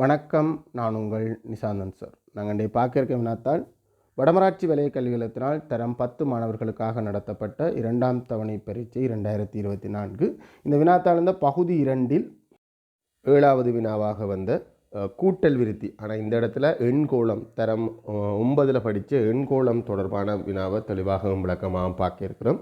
வணக்கம் நான் உங்கள் நிசாந்தன் சார். நாங்கள் இன்றைய பார்க்க வினாத்தால் வடமராட்சி வலய கல்விகளத்தினால் தரம் பத்து மாணவர்களுக்காக நடத்தப்பட்ட இரண்டாம் தவணை பரீட்சை இரண்டாயிரத்தி இருபத்தி நான்கு. இந்த வினாத்தாள் இந்த பகுதி இரண்டில் ஏழாவது வினாவாக வந்த கூட்டல் விருத்தி. ஆனால் இந்த இடத்துல எண்கோளம் தரம் ஒன்பதில் படித்த எண்கோளம் தொடர்பான வினாவை தெளிவாகவும் விளக்கமாகவும் பார்க்க இருக்கிறோம்.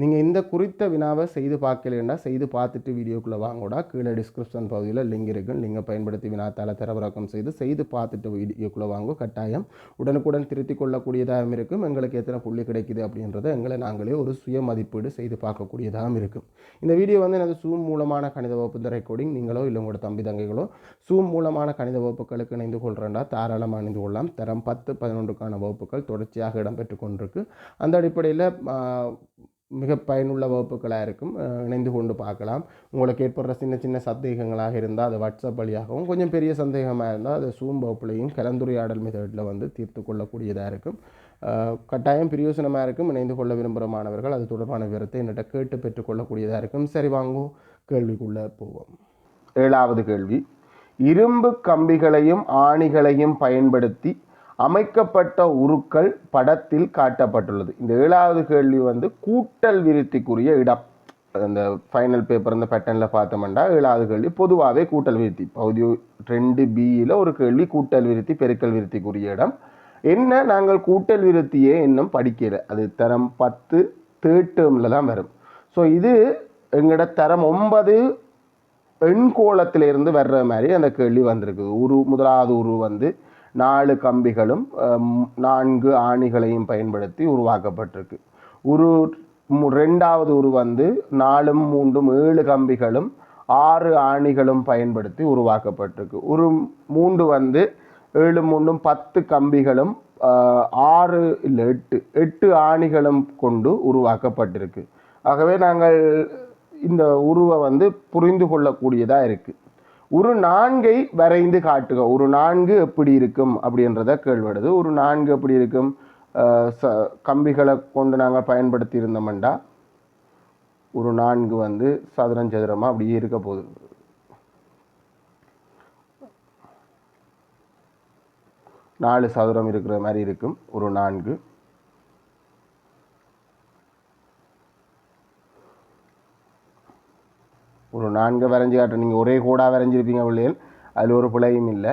நீங்கள் இந்த குறித்த வினாவை செய்து பார்க்கலன்னா செய்து பார்த்துட்டு வீடியோக்குள்ளே வாங்கூடா. கீழே டிஸ்கிரிப்ஷன் பகுதியில் லிங்க் இருக்கும் லிங்கை பயன்படுத்தி வினாத்தால் தரவிறக்கம் செய்து செய்து பார்த்துட்டு வீடியோக்குள்ளே வாங்க. கட்டாயம் உடனுக்குடன் திருத்திக் கொள்ளக்கூடியதாகவும் இருக்கும். எங்களுக்கு எத்தனை புள்ளி கிடைக்குது அப்படின்றத எங்களை நாங்களே ஒரு சுய மதிப்பீடு செய்து பார்க்கக்கூடியதாகவும் இருக்கும். இந்த வீடியோ வந்து எனது சூம் மூலமான கணித வகுப்பு இந்த ரெக்கார்டிங் நீங்களோ இல்லை உங்களோட தம்பி தங்கைகளோ சூம் மூலமான கணித வகுப்புகளுக்கு இணைந்து கொள்கிறேன்டா தாராளமாக இணைந்து கொள்ளலாம். தரம் பத்து பதினொன்றுக்கான வகுப்புகள் தொடர்ச்சியாக இடம்பெற்று கொண்டிருக்கு. அந்த அடிப்படையில் மிக பயனுள்ள வகுப்புகளாக இருக்கும். இணைந்து கொண்டு பார்க்கலாம். உங்களுக்கு ஏற்படுற சின்ன சின்ன சந்தேகங்களாக இருந்தால் அது வாட்ஸ்அப் வழியாகவும் கொஞ்சம் பெரிய சந்தேகமாக இருந்தால் அது சூம் வகுப்புலையும் கலந்துரையாடல் மெத்தடில் வந்து தீர்த்து கொள்ளக்கூடியதாக இருக்கும். கட்டாயம் பிரயோசனமாக இருக்கும். இணைந்து கொள்ள விரும்புகிற மாணவர்கள் அது தொடர்பான விவரத்தை என்னிட்ட கேட்டு பெற்றுக்கொள்ளக்கூடியதாக இருக்கும். சரி வாங்குவோம் கேள்விக்குள்ளே போவோம். ஏழாவது கேள்வி. இரும்பு கம்பிகளையும் ஆணிகளையும் பயன்படுத்தி அமைக்கப்பட்ட உருக்கள் படத்தில் காட்டப்பட்டுள்ளது. இந்த ஏழாவது கேள்வி வந்து கூட்டல் விருத்திக்குரிய இடம். அந்த ஃபைனல் பேப்பர் இந்த பேட்டர்னில் பார்த்தோம்னா ஏழாவது கேள்வி பொதுவாகவே கூட்டல் விருத்தி. பகுதி ரெண்டு பியில் ஒரு கேள்வி கூட்டல் விருத்தி பெருக்கல் விருத்திக்குரிய இடம். என்ன? நாங்கள் கூட்டல் விருத்தியே இன்னும் படிக்கல. அது தரம் பத்து தேர்ட் டேர்மில் தான் வரும். ஸோ இது எங்களோட தரம் ஒன்பது எண்கோளத்திலிருந்து வர்ற மாதிரி அந்த கேள்வி வந்திருக்குது உரு முதலாவது உரு வந்து நாலு கம்பிகளும் நான்கு ஆணிகளையும் பயன்படுத்தி உருவாக்கப்பட்டிருக்கு. உரு மு- ரெண்டாவது உரு வந்து நாலும் மூன்றும் ஏழு கம்பிகளும் ஆறு ஆணிகளும் பயன்படுத்தி உருவாக்கப்பட்டிருக்கு. உரு மூன்று வந்து ஏழு மூன்றும் பத்து கம்பிகளும் ஆறு இல்லை எட்டு எட்டு ஆணிகளும் கொண்டு உருவாக்கப்பட்டிருக்கு. ஆகவே நாங்கள் இந்த உருவை வந்து புரிந்து கொள்ளக்கூடியதாக இருக்குது ஒரு நான்கை வரைந்து காட்டுக. ஒரு நான்கு எப்படி இருக்கும் அப்படின்றத கேள்விடுது ஒரு நான்கு எப்படி இருக்கும்? ச கம்பிகளை கொண்டு நாங்கள் பயன்படுத்தி இருந்தோம்டா ஒரு நான்கு வந்து சதுரம் சதுரமாக அப்படியே இருக்க போகுது. நாலு சதுரம் இருக்கிற மாதிரி இருக்கும். ஒரு நான்கு. ஒரு நான்கு வரைஞ்சி காட்டுறேன் நீங்கள் ஒரே கோடாக வரைஞ்சிருப்பீங்க பிள்ளைகள். அதில் ஒரு பிழையும் இல்லை.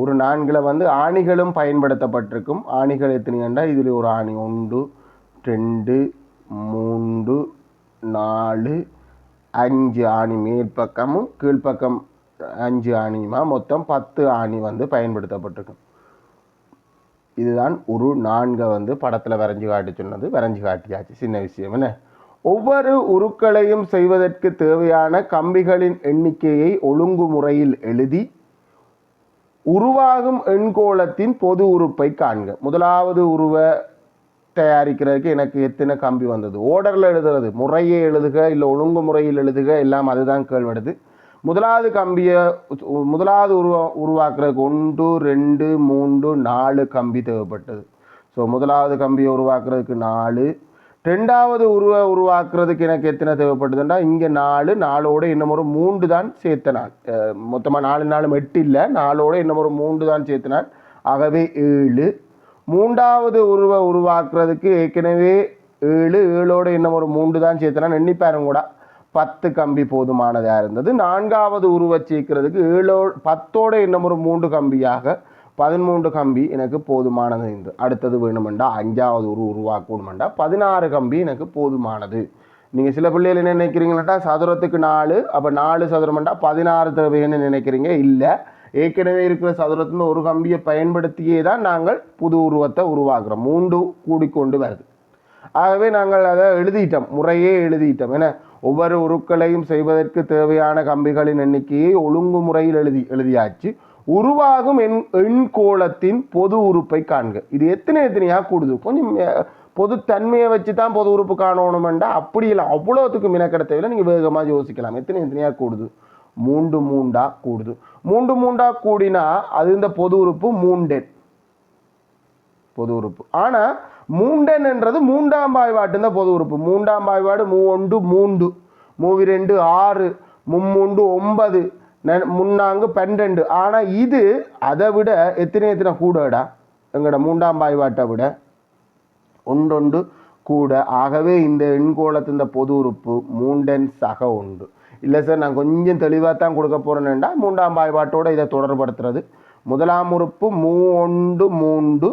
ஒரு நான்கில் வந்து ஆணிகளும் பயன்படுத்தப்பட்டிருக்கும். ஆணிகள் எத்தனைங்கண்டா இதில் ஒரு ஆணி. ஒன்று ரெண்டு மூன்று நாலு அஞ்சு ஆணி மேற்பக்கமும் கீழ்ப்பக்கம் அஞ்சு ஆணியுமா? மொத்தம் பத்து ஆணி வந்து பயன்படுத்தப்பட்டிருக்கும். இதுதான் ஒரு நான்கை வந்து படத்தில் வரைஞ்சி காட்டி சொன்னது. வரைஞ்சி காட்டியாச்சு. சின்ன விஷயம் என்ன? ஒவ்வொரு உருக்களையும் செய்வதற்கு தேவையான கம்பிகளின் எண்ணிக்கையை ஒழுங்குமுறையில் எழுதி உருவாகும் எண்கோளத்தின் பொது உறுப்பை காண்க. முதலாவது உருவ தயாரிக்கிறதுக்கு எனக்கு எத்தனை கம்பி வந்தது? ஓர்டரில் எழுதுறது. முறையே எழுதுக இல்லை ஒழுங்கு முறையில் எழுதுக எல்லாம் அதுதான் கேள்வடுது முதலாவது கம்பியை முதலாவது உருவா உருவாக்குறதுக்கு ஒன்று ரெண்டு மூன்று நாலு கம்பி தேவைப்பட்டது. ஸோ முதலாவது கம்பியை உருவாக்குறதுக்கு நாலு ரெண்டாவது உருவ உருவாக்குறதுக்கு எனக்கு எத்தனை தேவைப்பட்டதுன்னா இங்கே நாலு நாலோட இன்னும் ஒரு மூன்று தான் சேர்த்தனான். மொத்தமாக நாலு நாலும் எட்டு இல்லை நாலோட இன்னும் ஒரு மூன்று தான் சேர்த்தனான். ஆகவே ஏழு. மூன்றாவது உருவ உருவாக்குறதுக்கு ஏற்கனவே ஏழு ஏழோடு இன்னும் ஒரு மூன்று தான் சேர்த்தனான். எண்ணிப்பாருங்க கூட. பத்து கம்பி போதுமானதாக இருந்தது. நான்காவது உருவச் சேர்க்கிறதுக்கு ஏழோ பத்தோட இன்னும் ஒரு மூன்று கம்பியாக பதிமூன்று கம்பி எனக்கு போதுமானது. என்று அடுத்தது வேணுமெண்டா அஞ்சாவது உரு உருவாக்கணுமெண்டா பதினாறு கம்பி எனக்கு போதுமானது. நீங்கள் சில பிள்ளைகள் என்ன நினைக்கிறீங்கன்னாட்டா சதுரத்துக்கு நாலு அப்போ நாலு சதுரமெண்டா பதினாறு தேவைன்னு நினைக்கிறீங்க? இல்லை. ஏற்கனவே இருக்கிற சதுரத்தில் ஒரு கம்பியை பயன்படுத்தியே தான் நாங்கள் புது உருவத்தை உருவாக்குறோம். மூன்று கூடிக்கொண்டு வருது. ஆகவே நாங்கள் அதை எழுதிட்டோம். முறையே எழுதிட்டோம். ஏன்னா ஒவ்வொரு உருக்களையும் செய்வதற்கு தேவையான கம்பிகளின் எண்ணிக்கையை ஒழுங்கு முறையில் எழுதி எழுதியாச்சு. உருவாகும் எண் எண்கோளத்தின் பொது உறுப்பை காண்க. இது எத்தனை எத்தனையாக கூடுது? கொஞ்சம் பொதுத்தன்மையை வச்சு தான் பொது உறுப்பு காணணுமெண்டா? அப்படி இல்லை அவ்வளோத்துக்கு மினக்கட தேவையில்லை நீங்கள் வேகமாக யோசிக்கலாம். எத்தனை எத்தனையாக கூடுது? மூன்று மூண்டா கூடுது. மூன்று மூண்டா கூடினா அது இந்த பொது உறுப்பு மூண்டென் பொது உறுப்பு. ஆனால் மூண்டன் என்றது மூன்றாம் பாய்வாட்டு தான் பொது உறுப்பு. மூன்றாம் பாய்வாடு மூ ஒன்று மூன்று. மூவி ரெண்டு ஆறு. மும்மூண்டு ஒன்பது. முன்னாங்கு பன்னெண்டு ஆனால் இது அதை விட எத்தனை எத்தனை கூடடா எங்களோட மூன்றாம் பாய்வாட்டை விட. ஒன்றொன்று கூட. ஆகவே இந்த எண்கோளத்தின் பொது உறுப்பு மூண்டன் சக உண்டு இல்லை சார் நான் கொஞ்சம் தெளிவாக தான் கொடுக்க போகிறேன்டா மூன்றாம் பாய்பாட்டோடு இதை தொடர்படுத்துறது. முதலாம் உறுப்பு மூ ஒன்று மூண்டு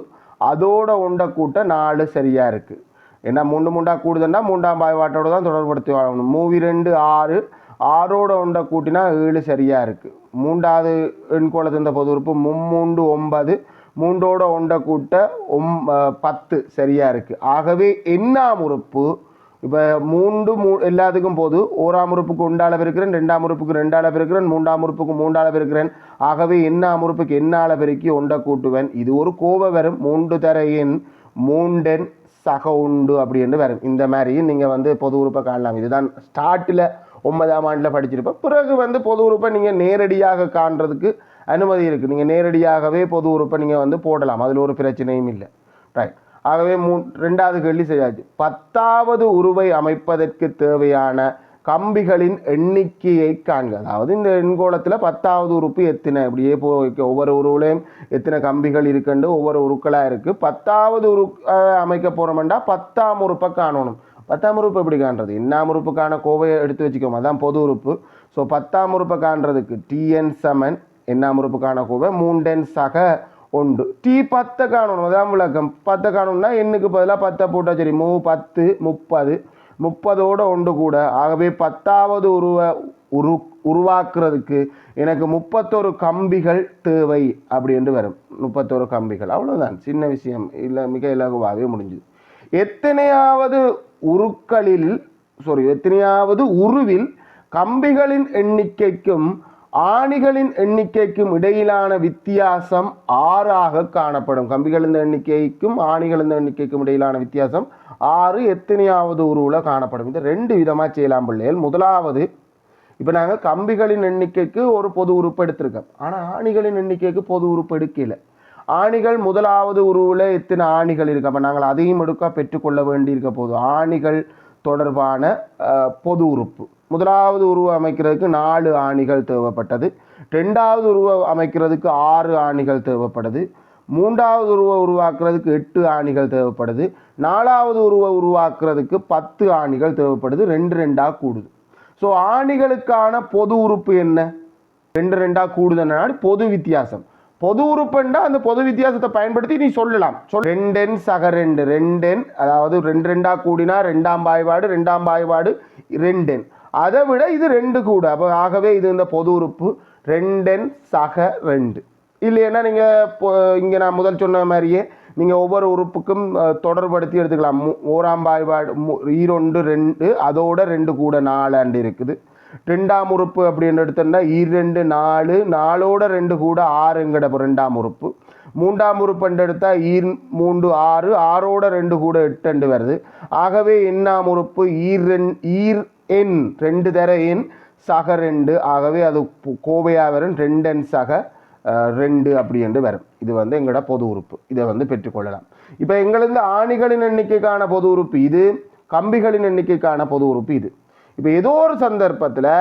அதோட உண்ட கூட்ட நாலு சரியாக இருக்குது ஏன்னா மூண்டு மூண்டா கூடுதுன்னா மூன்றாம் பாய்பாட்டோடு தான் தொடர்படுத்தி வாழணும். மூவி ரெண்டு ஆறு. ஆறோட ஒன்றை கூட்டினா ஏழு சரியாக இருக்குது மூன்றாவது எண்கோளத்தின் பொது உறுப்பு மும்மூண்டு ஒன்பது. மூன்றோட ஒன்றை கூட்ட ஒம் பத்து சரியாக இருக்குது ஆகவே எண்ணாம் உறுப்பு இப்போ மூன்று மூ எல்லாத்துக்கும் போது ஓராம் உறுப்புக்கு ஒன்றால இருக்கிறேன் ரெண்டாம் உறுப்புக்கு ரெண்டால இருக்கிறேன் மூன்றாம் உறுப்புக்கு மூன்றால இருக்கிறேன். ஆகவே எண்ணாம் உறுப்புக்கு எண்ணால பெருக்கி ஒன்றை கூட்டுவேன். இது ஒரு கோப வரும். மூன்று தர எண் மூண்டன் சக உண்டு அப்படின்னு வரும். இந்த மாதிரி நீங்கள் வந்து பொது உறுப்பை காணலாம். இதுதான் ஸ்டார்ட்டில் ஒன்பதாம் ஆண்டில் படிச்சிருப்பேன். பிறகு வந்து பொது உறுப்பை நீங்கள் நேரடியாக காண்றதுக்கு அனுமதி இருக்குது நீங்கள் நேரடியாகவே பொது உறுப்பை நீங்கள் வந்து போடலாம். அதில் ஒரு பிரச்சனையும் இல்லை. ரைட் ஆகவே மூ ரெண்டாவது கேள்வி சரியாச்சு. பத்தாவது உருவை அமைப்பதற்கு தேவையான கம்பிகளின் எண்ணிக்கையை காண்க. அதாவது இந்த எண்கோளத்தில் பத்தாவது உறுப்பு எத்தனை? இப்படியே போ ஒவ்வொரு உருவிலையும் எத்தனை கம்பிகள் இருக்குண்டு ஒவ்வொரு உருக்களாக இருக்குது பத்தாவது உரு அமைக்க போகிறோம்டா பத்தாம் உறுப்பை காணணும். பத்தாம் உறுப்பு எப்படி காண்றது? இன்னாம் உறுப்புக்கான கோவையை எடுத்து வச்சுக்கோங்க. அதான் பொது உறுப்பு. ஸோ பத்தாம் உறுப்பை காண்றதுக்கு டிஎன் சமன் என்னாம் உறுப்புக்கான கோவை மூண்டென் சக உண்டு டி பத்தை காணணும். அதான் விளக்கம். பத்தை காணும்னா எண்ணுக்கு பதிலாக பத்தை போட்டால் சரி. மூ பத்து முப்பது. முப்பதோட ஒன்று கூட. ஆகவே பத்தாவது உருவ உரு உருவாக்குறதுக்கு எனக்கு முப்பத்தொரு கம்பிகள் தேவை அப்படின்ட்டு வரும். முப்பத்தொரு கம்பிகள். அவ்வளோதான் சின்ன விஷயம். இல்லை மிக இலகுவாகவே முடிஞ்சுது. எத்தனையாவது உருக்களில் சாரி எத்தனையாவது உருவில் கம்பிகளின் எண்ணிக்கைக்கும் ஆணிகளின் எண்ணிக்கைக்கும் இடையிலான வித்தியாசம் ஆறாக காணப்படும். கம்பிகளின் எண்ணிக்கைக்கும் ஆணிகளின் எண்ணிக்கைக்கும் இடையிலான வித்தியாசம் ஆறு எத்தனையாவது உருவில் காணப்படும். இது ரெண்டு விதமாக செய்யலாம் பிள்ளைகள். முதலாவது இப்போ நாங்கள் கம்பிகளின் எண்ணிக்கைக்கு ஒரு பொது உறுப்பு எடுத்திருக்கோம். ஆனால் ஆணிகளின் எண்ணிக்கைக்கு பொது உறுப்பு எடுக்கலை. ஆணிகள் முதலாவது உருவில் எத்தனை ஆணிகள் இருக்கு? அப்போ நாங்கள் அதையும் எடுக்க பெற்றுக்கொள்ள வேண்டியிருக்க போது ஆணிகள் தொடர்பான பொது உறுப்பு. முதலாவது உருவம் அமைக்கிறதுக்கு நாலு ஆணிகள் தேவைப்பட்டது. ரெண்டாவது உருவம் அமைக்கிறதுக்கு ஆறு ஆணிகள் தேவைப்படுது. மூன்றாவது உருவ உருவாக்குறதுக்கு எட்டு ஆணிகள் தேவைப்படுது. நாலாவது உருவம் உருவாக்குறதுக்கு பத்து ஆணிகள் தேவைப்படுது. ரெண்டு ரெண்டாக கூடுது. ஸோ ஆணிகளுக்கான பொது உறுப்பு என்ன? ரெண்டு ரெண்டாக கூடுதுன்னா பொது வித்தியாசம். பொது உறுப்புண்டா அந்த பொது வித்தியாசத்தை பயன்படுத்தி நீ சொல்லலாம். சொல். ரெண்டென் சக ரெண்டு. ரெண்டென் அதாவது ரெண்டு ரெண்டா கூடினா ரெண்டாம் பாய்வாடு ரெண்டாம் பாய்வாடு ரெண்டென். அதை விட இது ரெண்டு கூட. அப்போ ஆகவே இது இந்த பொது உறுப்பு. ரெண்டென் சக ரெண்டு. இல்லைன்னா நீங்கள் இங்கே நான் முதல் சொன்ன மாதிரியே நீங்கள் ஒவ்வொரு உறுப்புக்கும் தொடர்படுத்தி எடுத்துக்கலாம். மு- ஓராம் பாய்வாடு ஈரொண்டு ரெண்டு அதோட ரெண்டு கூட நாலு ஆண்டு இருக்குது. ரெண்டாம் உறுப்பு அப்படின்னு எடுத்தோம்னா இரண்டு நாலு நாலோட ரெண்டு கூட ஆறுங்கிற ரெண்டாம் உறுப்பு. மூன்றாம் உறுப்புன்னு எடுத்தால் ஈர் மூன்று ஆறு ஆறோட ரெண்டு கூட எட்டு வருது. ஆகவே எண்ணாம் உறுப்பு? ஈர் ரெண்- ஈர் எண் ரெண்டு தர எண் சக ரெண்டு. ஆகவே அது கோவையாக வரும். ரெண்டென் சக ரெண்டு அப்படி என்று வரும். இது வந்து எங்களோட பொது உறுப்பு. இதை வந்து பெற்றுக்கொள்ளலாம் இப்போ எங்களது ஆணிகளின் எண்ணிக்கைக்கான பொது உறுப்பு இது. கம்பிகளின் எண்ணிக்கைக்கான பொது உறுப்பு இது. இப்போ ஏதோ ஒரு சந்தர்ப்பத்தில்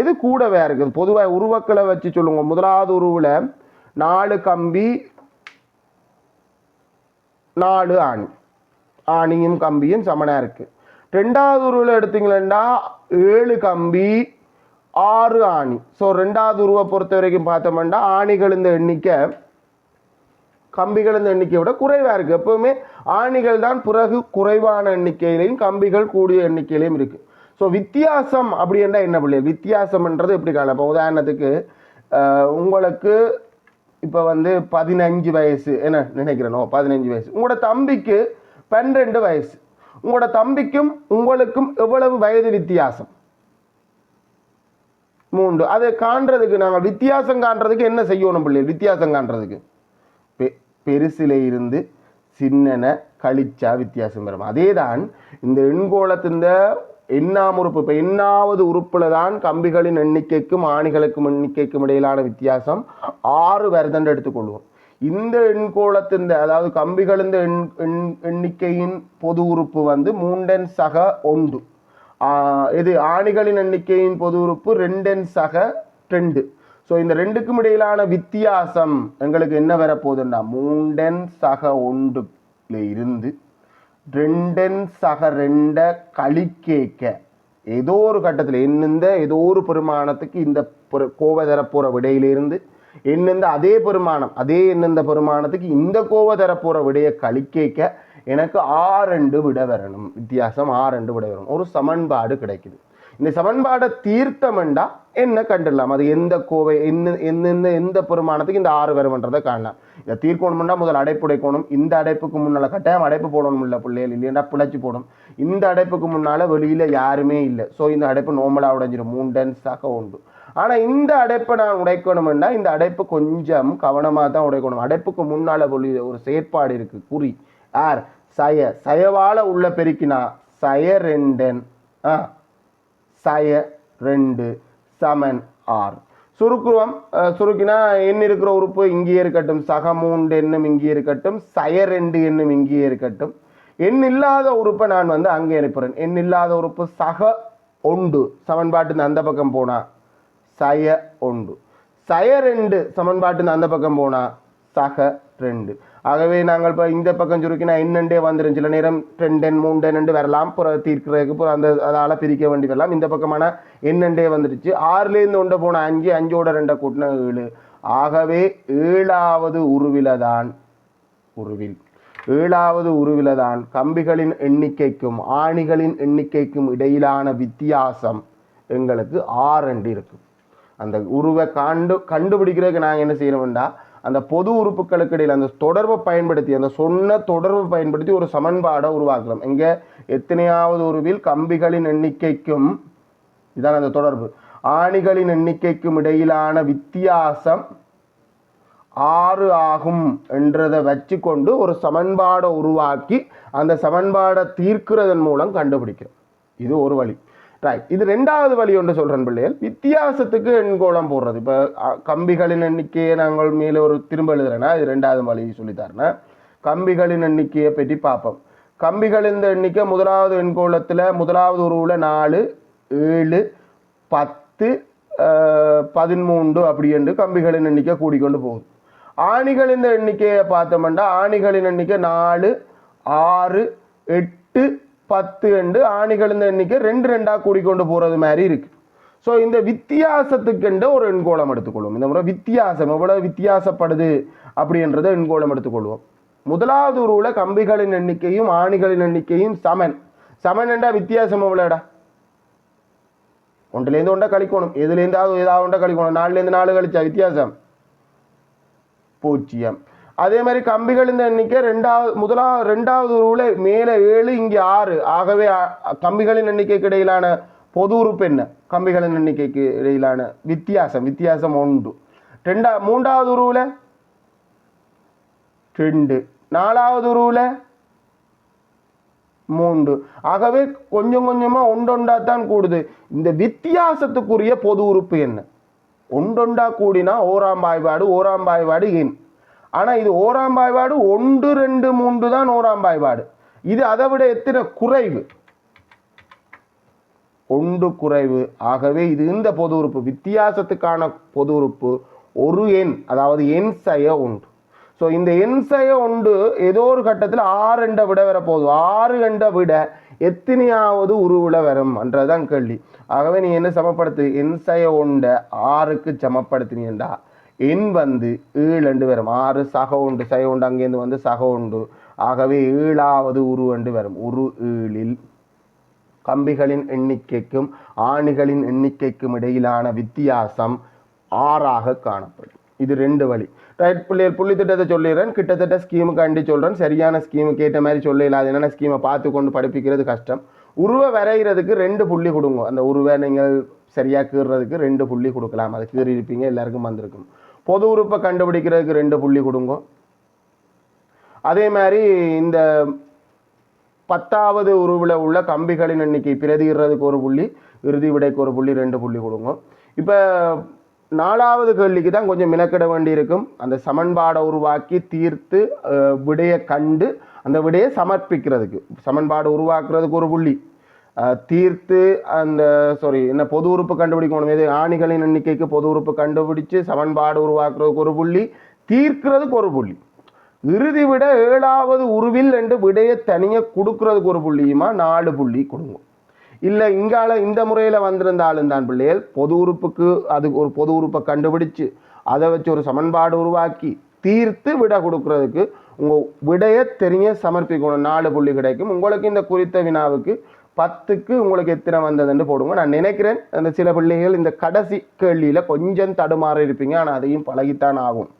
எது கூடவே இருக்குது பொதுவாக உருவக்களை வச்சு சொல்லுங்க. முதலாவது உருவில் நாலு கம்பி நாலு ஆணி. ஆணியும் கம்பியும் சமனாக இருக்குது ரெண்டாவது உருவில் எடுத்தீங்களா ஏழு கம்பி ஆறு ஆணி. ஸோ ரெண்டாவது உருவை பொறுத்த வரைக்கும் பார்த்தோம்னா ஆணிகள் இந்த எண்ணிக்கை கம்பிகள் இந்த எண்ணிக்கையை விட குறைவாக இருக்குது எப்பவுமே ஆணிகள் தான் பிறகு குறைவான எண்ணிக்கையிலையும் கம்பிகள் கூடிய எண்ணிக்கையிலையும் இருக்குது ஸோ வித்தியாசம் அப்படின்னா என்ன பிள்ளை? வித்தியாசம்ன்றது எப்படி காணலாம்? இப்போ உதாரணத்துக்கு உங்களுக்கு இப்போ வந்து பதினஞ்சு வயசு என்ன நினைக்கிறேனோ பதினஞ்சு வயசு. உங்களோட தம்பிக்கு பன்னிரெண்டு வயசு. உங்களோட தம்பிக்கும் உங்களுக்கும் எவ்வளவு வயது வித்தியாசம்? மூன்று. அதை காண்றதுக்கு நாங்கள் வித்தியாசம் காண்றதுக்கு என்ன செய்யணும் பிள்ளைய வித்தியாசம் காண்றதுக்கு. பெ- பெருசில இருந்து சின்னன கழிச்சா வித்தியாசம் வரும். அதே தான் இந்த எண்கோளத்தின் எண்ணாம் உறுப்பு இப்போ எண்ணாவது உறுப்பில் தான் கம்பிகளின் எண்ணிக்கைக்கும் ஆணிகளுக்கும் எண்ணிக்கைக்கும் இடையிலான வித்தியாசம். ஆறு வருதண்டு எடுத்துக்கொள்வோம். இந்த எண்கோளத்தின் அதாவது கம்பிகளின் எண் எண்- எண்ணிக்கையின் பொது உறுப்பு வந்து மூண்டன் சக ஒன்று. இது ஆணிகளின் எண்ணிக்கையின் பொது உறுப்பு ரெண்டென் சக ரெண்டு. ஸோ இந்த ரெண்டுக்கும் இடையிலான வித்தியாசம் எங்களுக்கு என்ன வரப்போகுதுன்னா மூண்டன் சக ஒன்றுல இருந்து ரெண்டன் சக ரெண்ட கழிக்கேக்க ஏதோ ஒரு கட்டத்தில் என்னந்த ஏதோ ஒரு பெருமானத்துக்கு இந்த பெரு- கோவை விடையிலிருந்து என்னெந்த அதே பெருமானம் அதே என்னெந்த பெருமானத்துக்கு இந்த கோவை தரப்போகிற விடையை கழிக்கேக்க எனக்கு ஆரெண்டு விட வரணும். வித்தியாசம் ஆறண்டு விட வரணும். ஒரு சமன்பாடு கிடைக்குது. இந்த சமன்பாடை தீர்த்தமெண்டா என்ன கண்டுடலாம்? அது எந்த கோவை என்ன எந்தெந்த எந்த பெருமானத்துக்கு இந்த ஆறு வருமன்றதை காணலாம். இதை தீர்க்கணும்னா முதல் அடைப்பு உடைக்கணும். இந்த அடைப்புக்கு முன்னால கட்டாயம் அடைப்பு போடணும் இல்லை பிள்ளைகள் இல்லைன்னா பிழைச்சி போடும் இந்த அடைப்புக்கு முன்னால் வெளியில் யாருமே இல்லை. ஸோ இந்த அடைப்பு நோமலாக உடைஞ்சிரும். மூணு டென்ஸாக உண்டு. ஆனால் இந்த அடைப்பை நான் உடைக்கணும்னா இந்த அடைப்பு கொஞ்சம் கவனமாக தான் உடைக்கணும். அடைப்புக்கு முன்னால் வெளியில ஒரு செயற்பாடு இருக்குது குறி ஆர் சய. சயவால உள்ள பெருக்கினா சய ரெண்டன் ஆ சய ரெண்டு சமன் ஆர். சுருக்குவம் சுருக்கினா எண் இருக்கிற உறுப்பு இங்கேயே இருக்கட்டும் சக மூன்று எண்ணும் இங்கேயே இருக்கட்டும் சய ரெண்டு எண்ணும் இங்கேயே இருக்கட்டும். எண் இல்லாத உறுப்பை நான் வந்து அங்கே அனுப்புகிறேன் எண் இல்லாத உறுப்பு சக ஒண்டு சமன்பாட்டு அந்த பக்கம் போனால் சய ஒண்டு சய ரெண்டு சமன்பாட்டு அந்த பக்கம் போனால் சக ரெண்டு. ஆகவே நாங்கள் இப்போ இந்த பக்கம் சுருக்கினா இன்னண்டே வந்துடும் சில நேரம் ரெண்டெண் மூண்டெண்டு வரலாம். புற தீர்க்கிறதுக்கு புற அந்த அதால் பிரிக்க வேண்டி வரலாம். இந்த பக்கமான என்னண்டே வந்துடுச்சு. ஆறுலேருந்து ஒன்றை போன அஞ்சு அஞ்சோட ரெண்டை கூட்டின ஏழு. ஆகவே ஏழாவது உருவில தான் உருவில். ஏழாவது உருவில தான் கம்பிகளின் எண்ணிக்கைக்கும் ஆணிகளின் எண்ணிக்கைக்கும் இடையிலான வித்தியாசம் எங்களுக்கு ஆறு ரெண்டு இருக்கும். அந்த உருவை கண்டு கண்டுபிடிக்கிறதுக்கு நாங்கள் என்ன செய்யணும்டா? அந்த பொது உறுப்புகளுக்கு இடையில் அந்த தொடர்பை பயன்படுத்தி அந்த சொன்ன தொடர்பை பயன்படுத்தி ஒரு சமன்பாடை உருவாக்கலாம் இங்கே எத்தனையாவது உருவில் கம்பிகளின் எண்ணிக்கைக்கும் இதான் அந்த தொடர்பு. ஆணிகளின் எண்ணிக்கைக்கும் இடையிலான வித்தியாசம் ஆறு ஆகும் என்றதை வச்சுக்கொண்டு ஒரு சமன்பாடை உருவாக்கி அந்த சமன்பாடை தீர்க்கிறதன் மூலம் கண்டுபிடிக்கிறோம். இது ஒரு வழி. ரைட் இது ரெண்டாவது வழி ஒன்று சொல்கிறேன் பிள்ளைகள் வித்தியாசத்துக்கு எண்கோளம் போடுறது. இப்போ கம்பிகளின் எண்ணிக்கையை நாங்கள் மேலே ஒரு திரும்ப எழுதுறேன்னா இது ரெண்டாவது வழி சொல்லித்தாருன்னா கம்பிகளின் எண்ணிக்கையை பற்றி பார்ப்போம். கம்பிகளின் இந்த எண்ணிக்கை முதலாவது எண்கோளத்தில் முதலாவது உருவில் நாலு ஏழு பத்து பதிமூன்று அப்படி என்று கம்பிகளின் எண்ணிக்கை கூடிக்கொண்டு போகுது. ஆணிகளின் எண்ணிக்கையை பார்த்தோம்னா ஆணிகளின் எண்ணிக்கை நாலு ஆறு எட்டு பத்து என்று ஆணிகளின் எண்ணிக்கை ரெண்டு ரெண்டா கூடிக்கொண்டு போகிறது மாதிரி இருக்குது ஸோ இந்த வித்தியாசத்துக்கென்று ஒரு எண்கோளம் எடுத்துக்கொள்வோம். இந்த முறை வித்தியாசம் எவ்வளோ வித்தியாசப்படுது அப்படின்றத எண்கோளம் எடுத்துக்கொள்வோம். முதலாவது உருவுல கம்பிகளின் எண்ணிக்கையும் ஆணிகளின் எண்ணிக்கையும் சமன். சமன் என்றா வித்தியாசம் எவ்வளோடா ஒன்றுலேருந்து ஒன்றை கழிக்கணும். எதுலேருந்தாவது ஏதாவது ஒன்றை கழிக்கணும். நாலுலேருந்து நாலு கழிச்சா வித்தியாசம்? பூஜ்ஜியம். அதே மாதிரி கம்பிகளின் எண்ணிக்கை ரெண்டாவது முதலாவது ரெண்டாவது உருவில் மேலே ஏழு இங்கே ஆறு. ஆகவே கம்பிகளின் எண்ணிக்கைக்கு இடையிலான பொது உறுப்பு என்ன? கம்பிகளின் எண்ணிக்கைக்கு இடையிலான வித்தியாசம் வித்தியாசம் ஒன்று. ரெண்டா மூன்றாவது உருவில் ரெண்டு. நாலாவது உருவில் மூன்று. ஆகவே கொஞ்சம் கொஞ்சமாக ஒன்றொண்டா தான் கூடுது. இந்த வித்தியாசத்துக்குரிய பொது உறுப்பு என்ன? ஒன்றொண்டா கூடினா ஓராம் பாய்பாடு ஓராம் பாய்பாடு எண் ஆனால் இது ஓராம்பாய்வாடு ஒன்று ரெண்டு மூன்று தான் ஓராம்பாய்வாடு இது அதை விட எத்தனை குறைவு? ஒன்று குறைவு. ஆகவே இது இந்த பொது உறுப்பு வித்தியாசத்துக்கான பொது உறுப்பு ஒரு எண் அதாவது எண் செய்ய உண்டு ஸோ இந்த எண் செய்ய உண்டு ஏதோ ஒரு கட்டத்தில் ஆறு எண்ட விட வர போதும் ஆறு எண்ட விட எத்தனையாவது உருவில் வரும் என்றதான் கேள்வி. ஆகவே நீ என்ன சமப்படுத்து? என் செய்ய உண்ட ஆறுக்கு சமப்படுத்தினீண்டா எண் வந்து ஏழு வரும். ஆறு சக உண்டு சக உண்டு அங்கேருந்து வந்து சக உண்டு. ஆகவே ஏழாவது உரு வரும். உரு ஏழில் கம்பிகளின் எண்ணிக்கைக்கும் ஆணிகளின் எண்ணிக்கைக்கும் இடையிலான வித்தியாசம் ஆறாக காணப்படும். இது ரெண்டு வழி. ரைட் பிள்ளைகள் புள்ளி திட்டத்தை சொல்லிடுறேன் கிட்டத்தட்ட ஸ்கீமுக்காண்டி சொல்கிறேன் சரியான ஸ்கீமுக்கு ஏற்ற மாதிரி சொல்லல அது என்னென்ன ஸ்கீமை பார்த்து கொண்டு படிப்பிக்கிறது கஷ்டம். உருவை வரைகிறதுக்கு ரெண்டு புள்ளி கொடுங்க. அந்த உருவை நீங்கள் சரியாக கீறுறதுக்கு ரெண்டு புள்ளி கொடுக்கலாம். அது கீறி இருப்பீங்க எல்லாருக்கும் வந்திருக்கும். பொது உறுப்பை கண்டுபிடிக்கிறதுக்கு ரெண்டு புள்ளி கொடுங்க. அதே மாதிரி இந்த பத்தாவது உருவில் உள்ள கம்பிகளின் எண்ணிக்கை பிரதிகிறதுக்கு ஒரு புள்ளி இறுதி விடைக்கு ஒரு புள்ளி ரெண்டு புள்ளி கொடுங்க. இப்போ நாலாவது கேள்விக்கு தான் கொஞ்சம் மினக்கிட வேண்டியிருக்கும். அந்த சமன்பாடை உருவாக்கி தீர்த்து விடையை கண்டு அந்த விடையை சமர்ப்பிக்கிறதுக்கு சமன்பாடு உருவாக்குறதுக்கு ஒரு புள்ளி. தீர்த்து அந்த சாரி என்ன பொது உறுப்பு கண்டுபிடிக்கணும். எது ஆணிகளின் எண்ணிக்கைக்கு பொது உறுப்பு கண்டுபிடிச்சு சமன்பாடு உருவாக்குறதுக்கு ஒரு புள்ளி தீர்க்கிறதுக்கு ஒரு புள்ளி. இறுதி விட ஏழாவது உருவில் ரெண்டு விடையை தனியாக கொடுக்கறதுக்கு ஒரு புள்ளியுமா? நாலு புள்ளி கொடுங்க. இல்லை இங்கால இந்த முறையில் வந்திருந்தாலும் தான் பிள்ளைகள் பொது உறுப்புக்கு அது ஒரு பொது உறுப்பை கண்டுபிடிச்சு அதை வச்சு ஒரு சமன்பாடு உருவாக்கி தீர்த்து விடை கொடுக்கறதுக்கு உங்கள் விடையை தெரிய சமர்ப்பிக்கணும். நாலு புள்ளி கிடைக்கும். உங்களுக்கு இந்த குறித்த வினாவுக்கு பத்துக்கு உங்களுக்கு எத்தனை வந்ததுன்னு போடுங்க. நான் நினைக்கிறேன் அந்த சில பிள்ளைகள் இந்த கடைசி கேள்வியில் கொஞ்சம் தடுமாற இருப்பீங்க. ஆனால் அதையும் பழகித்தான் ஆகும்.